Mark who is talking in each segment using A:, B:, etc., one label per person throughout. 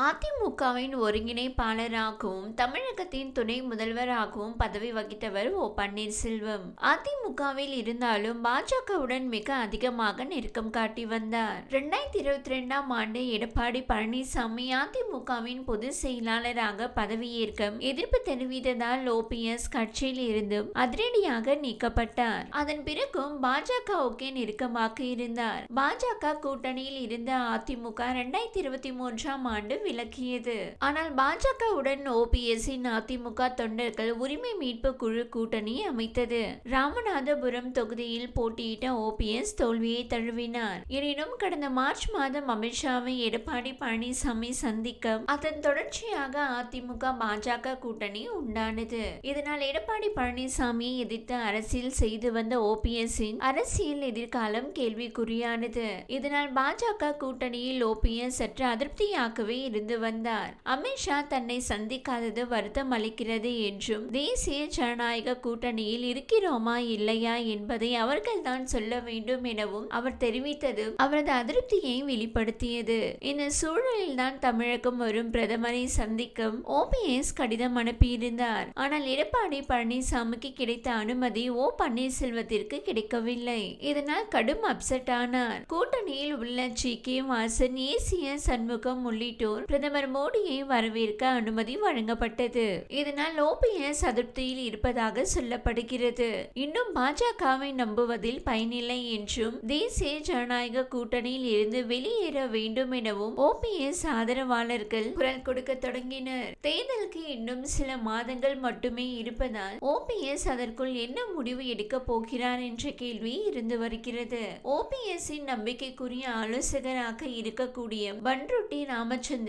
A: அதிமுகவின் ஒருங்கிணைப்பாளராகவும் தமிழகத்தின் துணை முதல்வராகவும் பதவி வகித்தவர் ஓ. பன்னீர்செல்வம். அதிமுகவில் இருந்தாலும் பாஜகவுடன் மிக அதிகமாக நெருக்கம் காட்டி வந்தார். இரண்டாயிரத்தி இருபத்தி ரெண்டாம் ஆண்டு எடப்பாடி பழனிசாமி அதிமுகவின் பொதுச் செயலாளராக பதவியேற்க எதிர்ப்பு தெரிவித்ததால் ஓபிஎஸ் கட்சியில் இருந்தும் அதிரடியாக நீக்கப்பட்டார். அதன் பிறகும் பாஜகவுக்கே நெருக்கமாக இருந்தார். பாஜக கூட்டணியில் இருந்த அதிமுக இரண்டாயிரத்தி இருபத்தி மூன்றாம் ஆண்டு விளக்கியது. ஆனால் பாஜகவுடன் ஓபிஎஸ்இன் அதிமுக தொண்டர்கள் உரிமை மீட்பு குழு கூட்டணி அமைத்தது. ராமநாதபுரம் தொகுதியில் போட்டியிட்ட ஓபிஎஸ் தோல்வியை தழுவினார். எனினும் கடந்த மார்ச் மாதம் அமித்ஷாவை எடப்பாடி பழனிசாமி சந்திக்க அதன் தொடர்ச்சியாக அதிமுக பாஜக கூட்டணி உண்டானது. இதனால் எடப்பாடி பழனிசாமியை எதிர்த்து அரசியல் செய்து வந்த ஓபிஎஸ்ஸின் அரசியல் எதிர்காலம் கேள்விக்குறியானது. இதனால் பாஜக கூட்டணியில் ஓபிஎஸ் சற்று அதிருப்தியாகவே இருந்து வந்தார். அமித்ஷா தன்னை சந்திக்காதது வருத்தம் அளிக்கிறது என்றும் தேசிய ஜனநாயக கூட்டணியில் இருக்கிறோமா இல்லையா என்பதை அவர்கள்தான் சொல்ல வேண்டும் எனவும் அவர் தெரிவித்தது அவரது அதிருப்தியை வெளிப்படுத்தியது. இந்த சூழலில் தான் தமிழகம் வரும் பிரதமரை சந்திக்கும் ஓபிஎஸ் கடிதம் அனுப்பியிருந்தார். ஆனால் எடப்பாடி பழனிசாமிக்கு கிடைத்த அனுமதி ஓ பன்னீர்செல்வத்திற்கு கிடைக்கவில்லை. இதனால் கடும் அப்செட் ஆனார். கூட்டணியில் உள்ள ஜி கே வாசன் ஏசிய சண்முகம் உள்ளிட்டோர் பிரதமர் மோடியை வரவேற்க அனுமதி வழங்கப்பட்டது. இதனால் ஓபிஎஸ் அதிருப்தியில் இருப்பதாக சொல்லப்படுகிறது. இன்னும் பாஜகவை நம்புவதில் பயனில்லை என்றும் தேசிய ஜனநாயக கூட்டணியில் இருந்து வெளியேற வேண்டும் எனவும் ஓபிஎஸ் ஆதரவாளர்கள் குரல் கொடுக்க தொடங்கினர். தேர்தலுக்கு இன்னும் சில மாதங்கள் மட்டுமே இருப்பதால் ஓபிஎஸ் அதற்குள் என்ன முடிவு எடுக்க போகிறார் என்ற கேள்வி இருந்து வருகிறது. ஓபிஎஸ்ஸின் நம்பிக்கைக்குரிய ஆலோசகராக இருக்கக்கூடிய பன்ருட்டி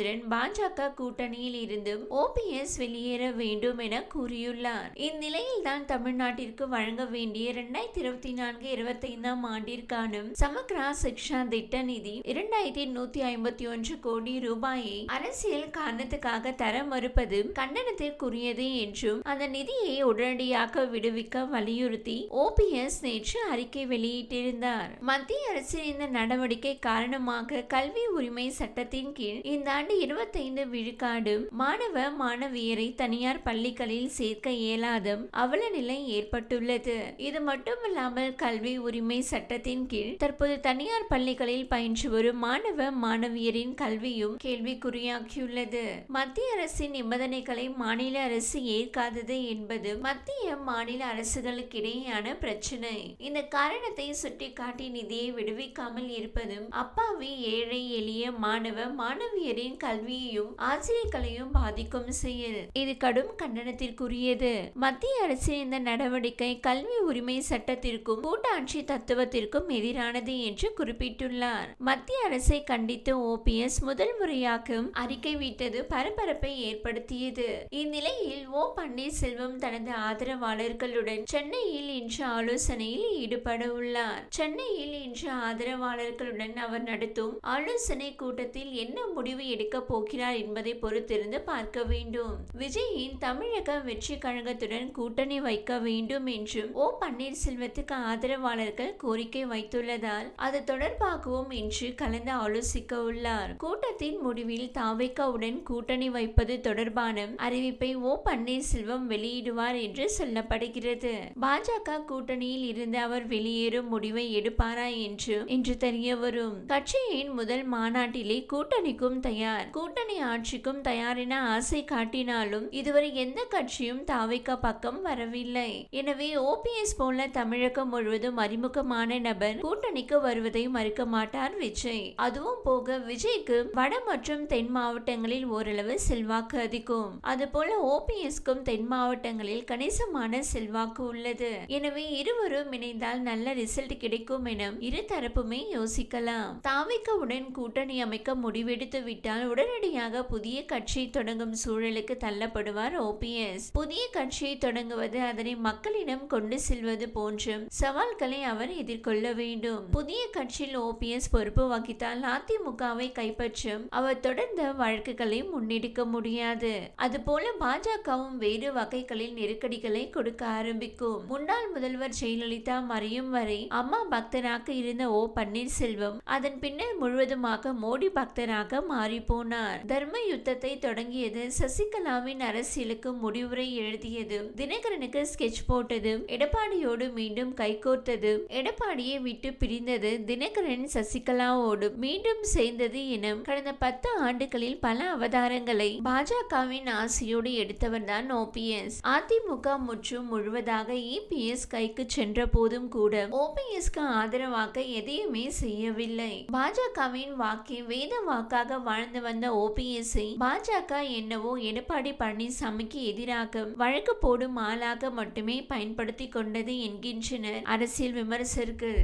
A: ராமச்சந்திரன் பாஜக கூட்டணியில் இருந்தும் ஓபிஎஸ் வெளியேற வேண்டும் என கூறியுள்ளார். இந்நிலையில் தான் தமிழ்நாட்டிற்கு வழங்க வேண்டிய இரண்டாயிரத்தி இருபத்தி நான்கு இருபத்தைந்தாம் ஆண்டிற்கான சமக்ரா சிக்ஷா திட்ட நிதி இரண்டாயிரத்தி நூத்தி ஐம்பத்தி ஒன்று கோடி ரூபாயை அரசியல் காரணத்துக்காக தர மறுப்பது கண்டனத்திற்குரியது என்றும் அந்த நிதியை உடனடியாக விடுவிக்க வலியுறுத்தி ஓபிஎஸ் நேற்று அறிக்கை வெளியிட்டிருந்தார். மத்திய அரசின் இந்த நடவடிக்கை காரணமாக கல்வி உரிமை சட்டத்தின் கீழ் இந்த ஆண்டு இருபத்தைந்து விழுக்காடு மாணவ மாணவியரை தனியார் பள்ளிகளில் சேர்க்க இயலாத அவல நிலை ஏற்பட்டுள்ளது. இது மட்டுமல்லாமல் கல்வி உரிமை சட்டத்தின் கீழ் தற்போது தனியார் பள்ளிகளில் பயின்று வரும் மாணவ மாணவியரின் கல்வியும் கேள்விக்குறியாக்கியுள்ளது மத்திய அரசின் நிபந்தனைகளை மாநில அரசு ஏற்காதது என்பது மத்திய மாநில அரசுகளுக்கிடையேயான பிரச்சனை. இந்த காரணத்தை சுட்டிக்காட்டி நிதியை விடுவிக்காமல் இருப்பதும் அப்பாவி ஏழை எளிய மாணவ மாணவியரின் கல்வியையும் ஆசிரியர்களையும் பாதிக்கும் செயல். இது கடும் கண்டனத்திற்குரியது. மத்திய அரசின் இந்த நடவடிக்கை கல்வி உரிமை சட்டத்திற்கும் கூட்டாட்சி தத்துவத்திற்கும் எதிரானது என்று குறிப்பிட்டுள்ளார். மத்திய அரசை கண்டித்து ஓபிஎஸ் முதல் முறையாக அறிக்கை விட்டது பரபரப்பை ஏற்படுத்தியது. இந்நிலையில் ஓ. பன்னீர்செல்வம் தனது ஆதரவாளர்களுடன் சென்னையில் இன்று ஆலோசனையில் ஈடுபட உள்ளார். சென்னையில் இன்று ஆதரவாளர்களுடன் அவர் நடத்தும் ஆலோசனை கூட்டத்தில் என்ன முடிவு எடுக்க போகிறார் என்பதை பொறுத்திருந்து பார்க்க வேண்டும். விஜயின் தமிழக வெற்றி கழகத்துடன் கூட்டணி வைக்க வேண்டும் என்றும் ஓ. பன்னீர்செல்வத்துக்கு ஆதரவாளர்கள் கோரிக்கை வைத்துள்ளதால் அது தொடர்பாகவும் இன்று கலந்து ஆலோசிக்க உள்ளார். கூட்டத்தின் முடிவில் தாவைக்காவுடன் கூட்டணி வைப்பது தொடர்பான அறிவிப்பை ஓ. பன்னீர்செல்வம் வெளியிடுவார் என்று சொல்லப்படுகிறது. பாஜக கூட்டணியில் இருந்து அவர் வெளியேறும் முடிவை எடுப்பாரா என்று இன்று தெரிய வரும் கட்சியின் முதல் மாநாட்டிலே கூட்டணிக்கும் தயார் கூட்டணி ஆட்சிக்கும் தயாரென ஆசை காட்டினாலும் இதுவரை எந்த கட்சியும் தாவிக்க பக்கம் வரவில்லை. எனவே ஓபிஎஸ் போல தமிழகம் முழுவதும் அறிமுகமான நபர் கூட்டணிக்கு வருவதை மறுக்க மாட்டார் விஜய். அதுவும் போக விஜய்க்கு வட மற்றும் தென் மாவட்டங்களில் ஓரளவு செல்வாக்கு அதிகம். அதுபோல ஓபிஎஸ்க்கும் தென் மாவட்டங்களில் கணிசமான செல்வாக்கு உள்ளது. எனவே இருவரும் இணைந்தால் நல்ல ரிசல்ட் கிடைக்கும் என இரு தரப்புமே யோசிக்கலாம். தாவிக்கவுடன் கூட்டணி அமைக்க முடிவெடுத்து விட்டால் உடனடியாக புதிய கட்சி தொடங்கும் சூழலுக்கு தள்ளப்படுவார் ஓபிஎஸ் புதிய கட்சியை தொடங்குவது அதனை மக்களிடம் கொண்டு செல்வது போன்ற சவால்களை அவர் எதிர்கொள்ள வேண்டும். புதிய கட்சியில் ஓபிஎஸ் பொறுப்பு வகித்தால் அதிமுகவை கைப்பற்றும் அவர் தொடர்ந்த வழக்குகளை முன்னெடுக்க முடியாது. அதுபோல பாஜகவும் வேறு வகைகளில் நெருக்கடிகளை கொடுக்க ஆரம்பிக்கும். முன்னாள் முதல்வர் ஜெயலலிதா மறையும் வரை அம்மா பக்தராக இருந்த ஓ பன்னீர்செல்வம் அதன் பின்னர் முழுவதுமாக மோடி பக்தராக மாறிப்போம் போனார். தர்ம யுத்தத்தை தொடங்கியது சசிகலாவின் அரசியலுக்கு முடிவுரை எழுதியது. தினகரனுக்கு ஸ்கெட்ச் போட்டது. எடப்பாடியோடு மீண்டும் கைகோர்த்தது எடப்பாடியை விட்டு பிரிந்தது தினகரன் சசிகலாவோடு. மீண்டும் சேர்ந்தது என கடந்த பத்து ஆண்டுகளில் பல அவதாரங்களை பாஜகவின் ஆசையோடு எடுத்தவர் தான் ஓபிஎஸ் அதிமுக முற்றும் முழுவதாக இபிஎஸ் கைக்கு சென்ற போதும் கூட ஓபிஎஸ்க்கு ஆதரவாக எதையுமே செய்யவில்லை. பாஜகவின் வாக்கை வேத வாக்காக வாழ்ந்தவர் வந்த ஓபிஎஸ்ஐ பாஜக என்னவோ எடப்பாடி பழனிசாமிக்கு எதிராக வழக்கு போடும் ஆளாக மட்டுமே பயன்படுத்தி கொண்டது என்கின்றனர் அரசியல் விமர்சகர்கள்.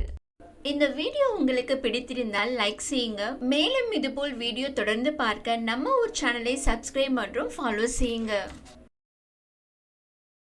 A: இந்த வீடியோ உங்களுக்கு பிடித்திருந்தால் லைக் செய்யுங்க. மேலும் இதுபோல் வீடியோ தொடர்ந்து பார்க்க நம்ம ஊர் சேனலை சப்ஸ்கிரைப் மற்றும் ஃபாலோ செய்யுங்க.